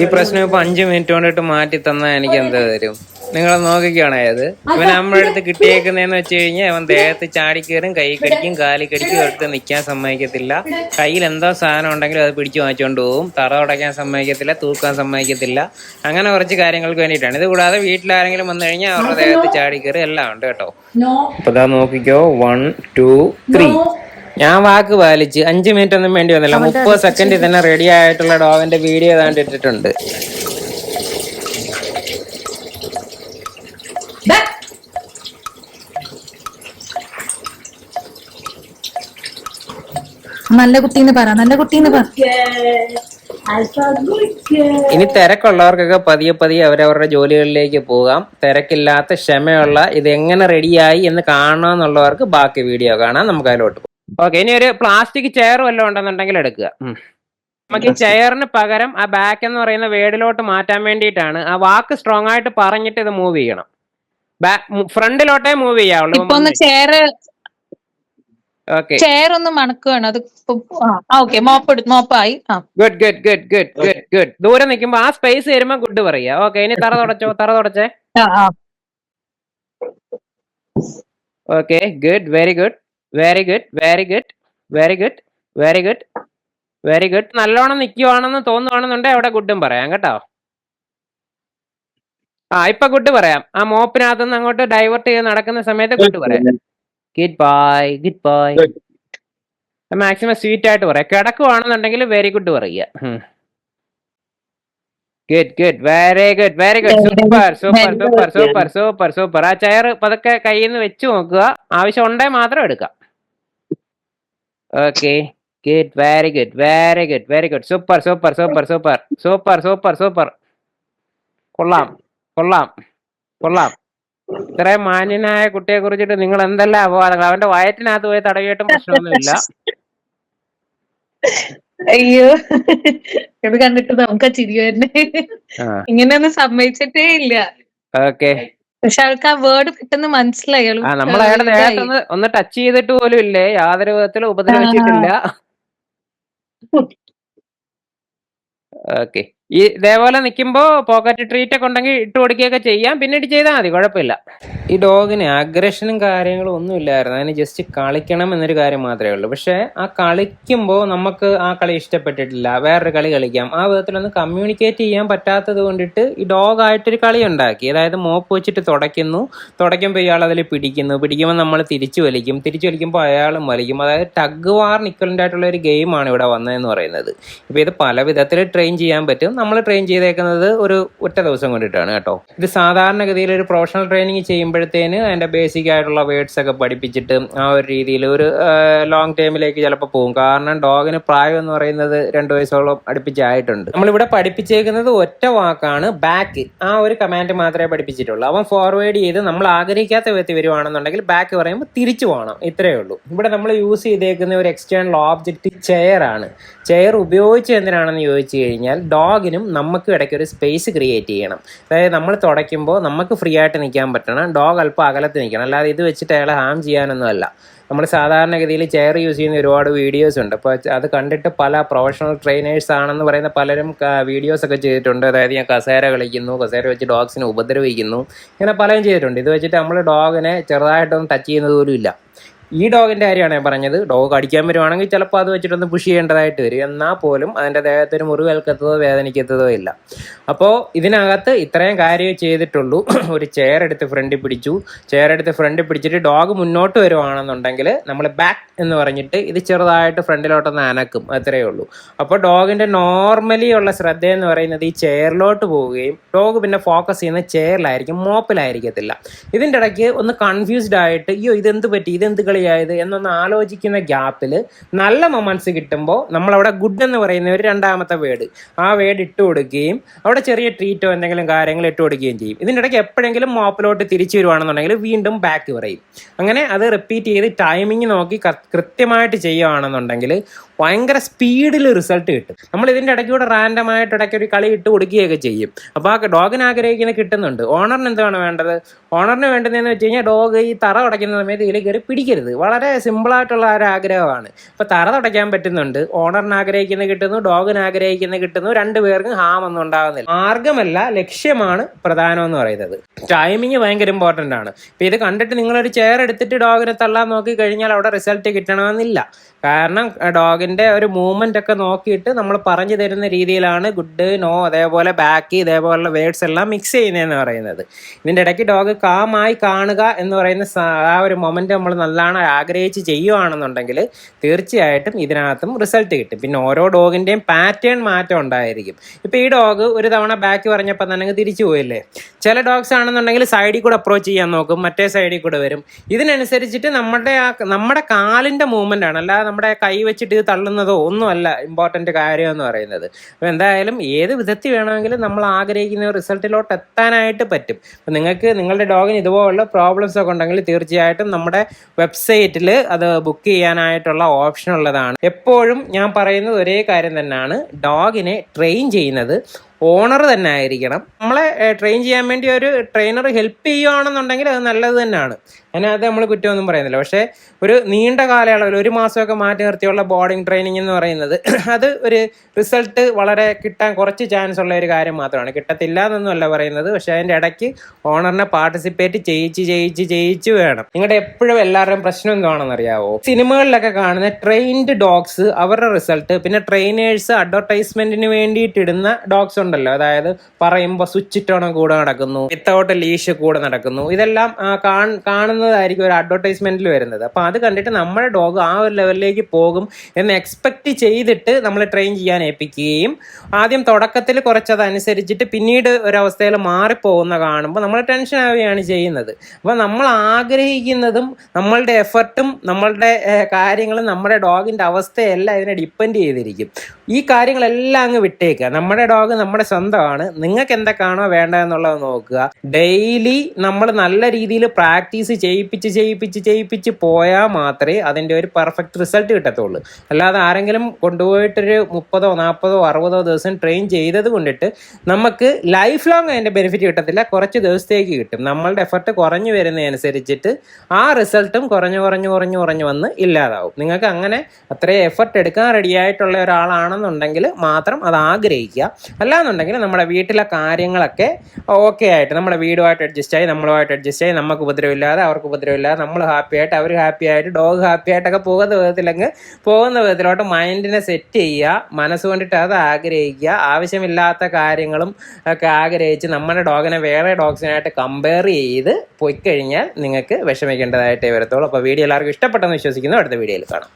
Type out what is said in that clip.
ഈ പ്രശ്നം ഇപ്പൊ അഞ്ചു മിനിറ്റ് കൊണ്ടിട്ട് മാറ്റി തന്നാ എനിക്ക് എന്താ തരും? നിങ്ങൾ നോക്കിക്കാണേ അത് ഇവൻ നമ്മുടെ അടുത്ത് കിട്ടിയേക്കുന്നതെന്ന് വെച്ച് കഴിഞ്ഞാൽ അവൻ ദേഹത്ത് ചാടി കയറും കൈ കടിക്കും കാലി കടിക്കും എടുത്ത് നിൽക്കാൻ സമ്മതിക്കത്തില്ല. കയ്യിൽ എന്തോ സാധനം ഉണ്ടെങ്കിലും അത് പിടിച്ചു വാങ്ങിച്ചുകൊണ്ട് പോകും തറ ഉടയ്ക്കാൻ സമ്മതിക്കത്തില്ല തൂക്കാൻ സമ്മതിക്കത്തില്ല. അങ്ങനെ കുറച്ച് കാര്യങ്ങൾക്ക് വേണ്ടിയിട്ടാണ്. ഇത് കൂടാതെ വീട്ടിലാരെങ്കിലും വന്നു കഴിഞ്ഞാൽ അവരുടെ ദേഹത്ത് ചാടി കയറി. എല്ലാം ഉണ്ട് കേട്ടോ. അപ്പൊ ഇതാ നോക്കിക്കോ. വൺ ടു ത്രീ ഞാൻ വാക്ക് പാലിച്ച് അഞ്ച് മിനിറ്റ് ഒന്നും വേണ്ടി വന്നില്ല. മുപ്പത് സെക്കൻഡിൽ തന്നെ റെഡി ആയിട്ടുള്ള ഡോവിന്റെ വീഡിയോ ഏതാണ്ട് ഇട്ടിട്ടുണ്ട്. നല്ല കുട്ടീന്ന് പറ നല്ല കുട്ടീന്ന് പറ. ഇനി തിരക്കുള്ളവർക്കൊക്കെ പതിയെ പതിയെ അവരവരുടെ ജോലികളിലേക്ക് പോകാം. തിരക്കില്ലാത്ത ക്ഷമയുള്ള ഇത് എങ്ങനെ റെഡിയായി എന്ന് കാണണമെന്നുള്ളവർക്ക് ബാക്കി വീഡിയോ കാണാം. നമുക്ക് അതിലോട്ട് ഓക്കെ ഇനി ഒരു പ്ലാസ്റ്റിക് ചെയർ വല്ലതും ഉണ്ടെന്നുണ്ടെങ്കിൽ എടുക്കുക. നമുക്ക് ഈ ചെയറിന് പകരം ആ ബാക്ക് എന്ന് പറയുന്ന വേർഡിലോട്ട് മാറ്റാൻ വേണ്ടിയിട്ടാണ് ആ വാക്ക് സ്ട്രോങ് ആയിട്ട് പറഞ്ഞിട്ട് ഇത് മൂവ് ചെയ്യണം. ഫ്രണ്ടിലോട്ടേ മൂവ് ചെയ്യാവുള്ളൂ. ചെയർ ഓക്കെ ചെയർ ഒന്ന് മണക്കുകയാണ്. അത് ഓക്കെ മോപ്പ് മോപ്പായി ആ. Good good good good good good ദൂരെ നിൽക്കുമ്പോ ആ സ്പേസ് വരുമ്പോ ഗുഡ് പറയാ ഓക്കെ ഇനി തറ തുടച്ചോ തറ തുടച്ചേ. Okay good very good very good very good very good very good very good നല്ലോണം നിൽക്കുവാണെന്ന് തോന്നുവാണെന്നുണ്ടെങ്കിൽ അവിടെ ഗുഡും പറയാം കേട്ടോ. ആ ഇപ്പൊ ഗുഡ് പറയാം. ആ മോപ്പിനകത്തുനിന്ന് അങ്ങോട്ട് ഡൈവേർട്ട് ചെയ്ത് നടക്കുന്ന സമയത്ത് ഗുഡ് പറയാം. Good bye good bye maximum sweet ആയിട്ട് പറയാം. കിടക്കുവാണെന്നുണ്ടെങ്കിൽ വെരി ഗുഡ് പറയുക. Good good very good very good super super super super super super ആ ചെയർ പതുക്കെ കയ്യിൽ നിന്ന് വെച്ച് നോക്കുക. ആവശ്യം ഉണ്ടെങ്കിൽ മാത്രം എടുക്കാം. Okay good very good very good very good super super super super super super super കൊള്ളാം. കൊള്ളാം. കൊള്ളാം. ഇത്രയും മാന്യനായ കുട്ടിയെ കുറിച്ചിട്ട് നിങ്ങൾ എന്തെല്ലാം അപവാദങ്ങൾ? അവന്റെ വയറ്റിനകത്ത് പോയി തടവിയിട്ടും പ്രശ്നമൊന്നുമില്ല. അയ്യോ. ഇത് കണ്ടിട്ട് നമുക്ക് ചിരി വരുന്നേ. ഇങ്ങനെയൊന്നും സമ്മതിച്ചിട്ടേ ഇല്ല. ഓക്കെ പക്ഷെ ആൾക്ക് ആ വേർഡ് പെട്ടെന്ന് മനസ്സിലായി. ആ നമ്മൾ അയാളുടെ നേരത്തെ ദേഹത്തൊന്ന് ഒന്ന് ടച്ച് ചെയ്തിട്ട് പോലും ഇല്ലേ? യാതൊരു വിധത്തിലും ഉപദ്രവിച്ചിട്ടില്ല. ഓക്കെ ഈ ഇതേപോലെ നിൽക്കുമ്പോൾ പോക്കറ്റ് ട്രീറ്റ് ഒക്കെ ഉണ്ടെങ്കിൽ ഇട്ട് കൊടുക്കുകയൊക്കെ ചെയ്യാം. പിന്നീട് ചെയ്താൽ മതി കുഴപ്പമില്ല. ഈ ഡോഗിന് അഗ്രഷനും കാര്യങ്ങളും ഒന്നും ഇല്ലായിരുന്നു. അതിന് ജസ്റ്റ് കളിക്കണം എന്നൊരു കാര്യം മാത്രമേ ഉള്ളൂ. പക്ഷേ ആ കളിക്കുമ്പോൾ നമുക്ക് ആ കളി ഇഷ്ടപ്പെട്ടിട്ടില്ല. വേറൊരു കളി കളിക്കാം. ആ വിധത്തിലൊന്ന് കമ്മ്യൂണിക്കേറ്റ് ചെയ്യാൻ പറ്റാത്തത് കൊണ്ടിട്ട് ഈ ഡോഗായിട്ടൊരു കളി ഉണ്ടാക്കി. അതായത് മോപ്പ് വെച്ചിട്ട് തുടയ്ക്കുന്നു. തുടയ്ക്കുമ്പോൾ ഇയാൾ അതിൽ പിടിക്കുന്നു. പിടിക്കുമ്പോൾ നമ്മൾ തിരിച്ചു വലിക്കും. തിരിച്ചു വലിക്കുമ്പോൾ അയാളും വലിക്കും അതായത് ടഗ് വാർ നിക്കലിന്റെ ആയിട്ടുള്ള ഒരു ഗെയിമാണ് ഇവിടെ വന്നതെന്ന് പറയുന്നത്. ഇപ്പോൾ ഇത് പല വിധത്തിൽ ട്രെയിൻ ചെയ്യാൻ പറ്റും. നമ്മൾ ട്രെയിൻ ചെയ്തേക്കുന്നത് ഒരു ഒറ്റ ദിവസം കൊണ്ടിട്ടാണ് കേട്ടോ. ഇത് സാധാരണഗതിയിൽ ഒരു പ്രൊഫഷണൽ ട്രെയിനിങ് ചെയ്യുമ്പോഴത്തേന് അതിന്റെ ബേസിക് ആയിട്ടുള്ള വേർഡ്സ് ഒക്കെ പഠിപ്പിച്ചിട്ട് ആ ഒരു രീതിയിൽ ഒരു ലോങ് ടൈമിലേക്ക് ചിലപ്പോൾ പോകും. കാരണം ഡോഗിന് പ്രായം എന്ന് പറയുന്നത് രണ്ട് വയസ്സോളം അടുപ്പിച്ചായിട്ടുണ്ട്. നമ്മളിവിടെ പഠിപ്പിച്ചേക്കുന്നത് ഒറ്റ വാക്കാണ് ബാക്ക് ആ ഒരു കമാൻഡ് മാത്രമേ പഠിപ്പിച്ചിട്ടുള്ളൂ. അവൻ ഫോർവേഡ് ചെയ്ത് നമ്മൾ ആഗ്രഹിക്കാത്ത വ്യക്തി വരുവാണെന്നുണ്ടെങ്കിൽ ബാക്ക് പറയുമ്പോൾ തിരിച്ചു പോകണം ഇത്രയേ ഉള്ളൂ. ഇവിടെ നമ്മൾ യൂസ് ചെയ്തേക്കുന്ന ഒരു എക്സ്റ്റേണൽ ഓബ്ജക്റ്റ് ചെയർ ആണ്. ചെയർ ഉപയോഗിച്ച് എന്തിനാണെന്ന് ചോദിച്ചു കഴിഞ്ഞാൽ ഡോഗിനും നമുക്ക് ഇടയ്ക്ക് ഒരു സ്പേസ് ക്രിയേറ്റ് ചെയ്യണം. അതായത് നമ്മൾ തുടയ്ക്കുമ്പോൾ നമുക്ക് ഫ്രീ ആയിട്ട് നിൽക്കാൻ പറ്റണം. ഡോഗ് അല്പം അകലത്ത് നിൽക്കണം. അല്ലാതെ ഇത് വെച്ചിട്ട് അയാളെ ഹാം ചെയ്യാനൊന്നും അല്ല നമ്മൾ സാധാരണഗതിയിൽ ചെയർ യൂസ് ചെയ്യുന്ന ഒരുപാട് വീഡിയോസ് ഉണ്ട്. അപ്പോൾ അത് കണ്ടിട്ട് പല പ്രൊഫഷണൽ ട്രെയിനേഴ്സ് ആണെന്ന് പറയുന്ന പലരും വീഡിയോസ് ഒക്കെ ചെയ്തിട്ടുണ്ട്. അതായത് ഞാൻ കസേര കളിക്കുന്നു കസേര വെച്ച് ഡോഗ്സിനെ ഉപദ്രവിക്കുന്നു. ഇങ്ങനെ പലരും ചെയ്തിട്ടുണ്ട്. ഇത് വെച്ചിട്ട് നമ്മൾ ഡോഗിനെ ചെറുതായിട്ടൊന്നും ടച്ച് ചെയ്യുന്നത് പോലും ഇല്ല. ഈ ഡോഗിന്റെ കാര്യമാണ് ഞാൻ പറഞ്ഞത്. ഡോഗ് കടിക്കാൻ വരുവാണെങ്കിൽ ചിലപ്പോൾ അത് വെച്ചിട്ടൊന്ന് പുഷ് ചെയ്യേണ്ടതായിട്ട് വരും. എന്നാൽ പോലും അതിന്റെ ദേഹത്തിന് മുറിവേൽക്കത്തതോ വേദനിക്കത്തതോ ഇല്ല. അപ്പോൾ ഇതിനകത്ത് ഇത്രയും കാര്യം ചെയ്തിട്ടുള്ളൂ. ഒരു ചെയർ എടുത്ത് ഫ്രണ്ടിൽ പിടിച്ചു. ചെയർ എടുത്ത് ഫ്രണ്ടിൽ പിടിച്ചിട്ട് ഡോഗ് മുന്നോട്ട് വരുവാണെന്നുണ്ടെങ്കിൽ നമ്മൾ ബാക്ക് എന്ന് പറഞ്ഞിട്ട് ഇത് ചെറുതായിട്ട് ഫ്രണ്ടിലോട്ടൊന്ന് അനക്കും. അത്രയേ ഉള്ളൂ. അപ്പോൾ ഡോഗിന്റെ നോർമലി ഉള്ള ശ്രദ്ധ എന്ന് പറയുന്നത് ഈ ചെയറിലോട്ട് പോവുകയും ഡോഗ് പിന്നെ ഫോക്കസ് ചെയ്യുന്ന ചെയറിലായിരിക്കും മോപ്പിലായിരിക്കത്തില്ല ഇതിന്റെ ഇടയ്ക്ക് ഒന്ന് കൺഫ്യൂസ്ഡ് ആയിട്ട് അയ്യോ ഇതെന്ത് പറ്റി? ഇതെന്ത് കളിയായത് എന്നൊന്ന് ആലോചിക്കുന്ന ഗ്യാപ്പിൽ നല്ല മൊമെന്റ്സ് കിട്ടുമ്പോൾ നമ്മളവിടെ ഗുഡ് എന്ന് പറയുന്ന ഒരു രണ്ടാമത്തെ വേർഡ് ആ വേർഡ് ഇട്ട് കൊടുക്കുകയും അവിടെ ചെറിയ ട്രീറ്റോ എന്തെങ്കിലും കാര്യങ്ങൾ ഇട്ട് കൊടുക്കുകയും ചെയ്യും. ഇതിന്റെ ഇടയ്ക്ക് എപ്പോഴെങ്കിലും മോപ്പിലോട്ട് തിരിച്ചു വരുവാണെന്നുണ്ടെങ്കിൽ വീണ്ടും ബാക്ക് പറയും. അങ്ങനെ അത് റിപ്പീറ്റ് ചെയ്ത് ടൈമിങ് നോക്കി കൃത്യമായിട്ട് ചെയ്യുകയാണെന്നുണ്ടെങ്കിൽ ഭയങ്കര സ്പീഡിൽ റിസൾട്ട് കിട്ടും. നമ്മൾ ഇതിന്റെ ഇടയ്ക്ക് കൂടെ റാൻഡമായിട്ട് ഇടയ്ക്ക് ഒരു കളി ഇട്ട് കൊടുക്കുകയൊക്കെ ചെയ്യും. അപ്പോൾ ആ ഡോഗിന് ആഗ്രഹിക്കുന്ന കിട്ടുന്നുണ്ട്. ഓണറിന് എന്താണ് വേണ്ടത്? ഓണറിന് വേണ്ടതെന്ന് വെച്ച് കഴിഞ്ഞാൽ ഡോഗ് ഈ തറ ഉടയ്ക്കുന്ന സമയത്ത് ഇതിൽ കയറി പിടിക്കരുത്. വളരെ സിമ്പിളായിട്ടുള്ള ഒരു ആഗ്രഹമാണ്. ഇപ്പോൾ തറ തുടയ്ക്കാൻ പറ്റുന്നുണ്ട്. ഓണറിന് ആഗ്രഹിക്കുന്ന കിട്ടുന്നു ഡോഗിന് ആഗ്രഹിക്കുന്ന കിട്ടുന്നു രണ്ടുപേർക്കും ഹാം ഒന്നും ഉണ്ടാകുന്നില്ല മാർഗമല്ല ലക്ഷ്യമാണ് പ്രധാനം എന്ന് പറയുന്നത്. ടൈമിങ് ഭയങ്കര ഇമ്പോർട്ടന്റ് ആണ്. ഇപ്പം ഇത് കണ്ടിട്ട് നിങ്ങളൊരു ചെയർ എടുത്തിട്ട് ഡോഗിനെ തള്ളാൻ നോക്കി കഴിഞ്ഞാൽ അവിടെ റിസൾട്ട് കിട്ടണമെന്നില്ല. കാരണം ഡോഗിന്റെ ഒരു മൂവ്മെന്റ് ഒക്കെ നോക്കിയിട്ട് നമ്മൾ പറഞ്ഞു തരുന്ന രീതിയിലാണ് ഗുഡ് നോ അതേപോലെ ബാക്ക് ഇതേപോലുള്ള വേർഡ്സ് എല്ലാം മിക്സ് ചെയ്യുന്നതെന്ന് പറയുന്നത്. ഇതിന്റെ ഇടയ്ക്ക് ഡോഗ് കാമായി കാണുക എന്ന് പറയുന്ന ആ ഒരു മൊമെന്റ് നമ്മൾ നല്ലോണം ആഗ്രഹിച്ച് ചെയ്യുവാണെന്നുണ്ടെങ്കിൽ തീർച്ചയായിട്ടും ഇതിനകത്തും റിസൾട്ട് കിട്ടും. പിന്നെ ഓരോ ഡോഗിന്റെയും പാറ്റേൺ മാറ്റം ഉണ്ടായിരിക്കും. ഇപ്പോൾ ഈ ഡോഗ് ഒരു തവണ ബാക്ക് പറഞ്ഞപ്പോൾ തന്നെ തിരിച്ചു പോയില്ലേ? ചില ഡോഗ്സ് ആണെന്നുണ്ടെങ്കിൽ സൈഡിൽ കൂടെ അപ്രോച്ച് ചെയ്യാൻ നോക്കും മറ്റേ സൈഡിൽ കൂടെ വരും. ഇതിനനുസരിച്ചിട്ട് നമ്മുടെ ആ നമ്മുടെ കാലിന്റെ മൂവ്മെന്റ് ആണ്. അല്ലാതെ നമ്മുടെ കൈ വെച്ചിട്ട് ഇത് തള്ളുന്നതോ ഒന്നുമല്ല ഇമ്പോർട്ടന്റ് കാര്യമെന്ന് പറയുന്നത്. അപ്പോൾ എന്തായാലും ഏത് വിധത്തിൽ വേണമെങ്കിലും നമ്മൾ ആഗ്രഹിക്കുന്ന റിസൾട്ടിലോട്ട് എത്താനായിട്ട് പറ്റും. അപ്പോൾ നിങ്ങൾക്ക് നിങ്ങളുടെ ഡോഗിന് ഇതുപോലുള്ള പ്രോബ്ലംസ് ഒക്കെ ഉണ്ടെങ്കിൽ തീർച്ചയായിട്ടും നമ്മുടെ വെബ്സൈറ്റിൽ അത് ബുക്ക് ചെയ്യാനായിട്ടുള്ള ഓപ്ഷൻ ഉള്ളതാണ്. എപ്പോഴും ഞാൻ പറയുന്നത് ഒരേ കാര്യം തന്നെയാണ്. ഡോഗിനെ ട്രെയിൻ ചെയ്യുന്നത് ഓണർ തന്നെ ആയിരിക്കണം. നമ്മളെ ട്രെയിൻ ചെയ്യാൻ വേണ്ടി ഒരു ട്രെയിനർ ഹെൽപ്പ് ചെയ്യുകയാണെന്നുണ്ടെങ്കിൽ അത് നല്ലത് തന്നെയാണ്. അതിനകത്ത് നമ്മൾ കുറ്റമൊന്നും പറയുന്നില്ല. പക്ഷേ ഒരു നീണ്ട കാലയളവിൽ ഒരു മാസമൊക്കെ മാറ്റി നിർത്തിയുള്ള ബോർഡിംഗ് ട്രെയിനിങ് എന്ന് പറയുന്നത് അത് ഒരു റിസൾട്ട് വളരെ കിട്ടാൻ കുറച്ച് ചാൻസ് ഉള്ള ഒരു കാര്യം മാത്രമാണ്. കിട്ടത്തില്ല എന്നൊന്നുമല്ല പറയുന്നത്. പക്ഷേ അതിന്റെ ഇടയ്ക്ക് ഓണറിനെ പാർട്ടിസിപ്പേറ്റ് ചെയ്യിച്ച് ചെയ്യിച്ച് ചെയ്യിച്ച് വേണം. നിങ്ങളുടെ എപ്പോഴും എല്ലാവരുടെയും പ്രശ്നം എന്താണെന്ന് അറിയാവോ സിനിമകളിലൊക്കെ കാണുന്ന ട്രെയിൻഡ് ഡോഗ്സ് അവരുടെ റിസൾട്ട് പിന്നെ ട്രെയിനേഴ്സ് അഡ്വർടൈസ്മെന്റിന് വേണ്ടിയിട്ടിടുന്ന ഡോഗ്സ് ഉണ്ടല്ലോ. അതായത് പറയുമ്പോൾ സ്വിച്ച് ഇട്ടോണം കൂടെ നടക്കുന്നു. വിത്തൗട്ട് ലീഷ് കൂടെ നടക്കുന്നു. ഇതെല്ലാം കാണുന്നതായിരിക്കും ഒരു അഡ്വർടൈസ്മെന്റിൽ വരുന്നത്. അപ്പോൾ അത് കണ്ടിട്ട് നമ്മുടെ ഡോഗ് ആ ഒരു ലെവലിലേക്ക് പോകും എന്ന് എക്സ്പെക്ട് ചെയ്തിട്ട് നമ്മൾ ട്രെയിൻ ചെയ്യാൻ ഏൽപ്പിക്കുകയും ആദ്യം തുടക്കത്തിൽ കുറച്ചത് അനുസരിച്ചിട്ട് പിന്നീട് ഒരവസ്ഥയിൽ മാറിപ്പോകുന്ന കാണുമ്പോൾ നമ്മൾ ടെൻഷൻ ആവുകയാണ് ചെയ്യുന്നത്. അപ്പോൾ നമ്മൾ ആഗ്രഹിക്കുന്നതും നമ്മളുടെ എഫർട്ടും നമ്മളുടെ കാര്യങ്ങളും നമ്മുടെ ഡോഗിന്റെ അവസ്ഥയെല്ലാം ഇതിനെ ഡിപ്പെൻഡ് ചെയ്തിരിക്കും. ഈ കാര്യങ്ങളെല്ലാം അങ്ങ് വിട്ടേക്കുക. നമ്മുടെ ഡോഗ് നമ്മുടെ സ്വന്തമാണ്. നിങ്ങൾക്ക് എന്തൊക്കെയാണോ വേണ്ടതെന്നുള്ളത് നോക്കുക. ഡെയിലി നമ്മൾ നല്ല രീതിയിൽ പ്രാക്ടീസ് ചെയ്യിപ്പിച്ച് ചെയ്യിപ്പിച്ച് ചെയ്യിപ്പിച്ച് പോയാൽ മാത്രമേ അതിന്റെ ഒരു പെർഫെക്റ്റ് റിസൾട്ട് കിട്ടത്തുള്ളൂ. അല്ലാതെ ആരെങ്കിലും കൊണ്ടുപോയിട്ടൊരു മുപ്പതോ നാൽപ്പതോ അറുപതോ ദിവസം ട്രെയിൻ ചെയ്തത് കൊണ്ടിട്ട് നമുക്ക് ലൈഫ് ലോങ് അതിന്റെ ബെനിഫിറ്റ് കിട്ടത്തില്ല. കുറച്ച് ദിവസത്തേക്ക് കിട്ടും. നമ്മളുടെ എഫർട്ട് കുറഞ്ഞു വരുന്നതനുസരിച്ചിട്ട് ആ റിസൾട്ടും കുറഞ്ഞു കുറഞ്ഞു കുറഞ്ഞു കുറഞ്ഞു വന്ന് ഇല്ലാതാവും. നിങ്ങൾക്ക് അങ്ങനെ അത്രയും എഫർട്ട് എടുക്കാൻ റെഡിയായിട്ടുള്ള ഒരാളാണെന്നുണ്ടെങ്കിൽ മാത്രം അത് ആഗ്രഹിക്കുക. അല്ലാന്നുണ്ടെങ്കിൽ നമ്മുടെ വീട്ടിലെ കാര്യങ്ങളൊക്കെ ഓക്കെ ആയിട്ട് നമ്മുടെ വീടുമായിട്ട് അഡ്ജസ്റ്റ് ആയി നമ്മളുമായിട്ട് അഡ്ജസ്റ്റ് ആയി നമുക്ക് ഉപദ്രവമില്ലാതെ അവർക്ക് ഉപദ്രവമില്ലാതെ നമ്മൾ ഹാപ്പി ആയിട്ട് അവർ ഹാപ്പി ആയിട്ട് ഡോഗ് ഹാപ്പി ആയിട്ടൊക്കെ പോകുന്ന വിധത്തിലങ്ങ് പോകുന്ന വിധത്തിലോട്ട് മൈൻഡിനെ സെറ്റ് ചെയ്യുക മനസ്സ് കൊണ്ടിട്ട് അത് ആഗ്രഹിക്കുക ആവശ്യമില്ലാത്ത കാര്യങ്ങളും ഒക്കെ ആഗ്രഹിച്ച് നമ്മുടെ ഡോഗിനെ വേറെ ഡോഗ്സിനായിട്ട് കമ്പയർ ചെയ്ത് പോയി കഴിഞ്ഞാൽ നിങ്ങൾക്ക് വിഷമിക്കേണ്ടതായിട്ടേ വരത്തുള്ളൂ. അപ്പോൾ വീഡിയോ എല്ലാവർക്കും ഇഷ്ടപ്പെട്ടെന്ന് വിശ്വസിക്കുന്നു. അടുത്ത വീഡിയോയിൽ കാണാം.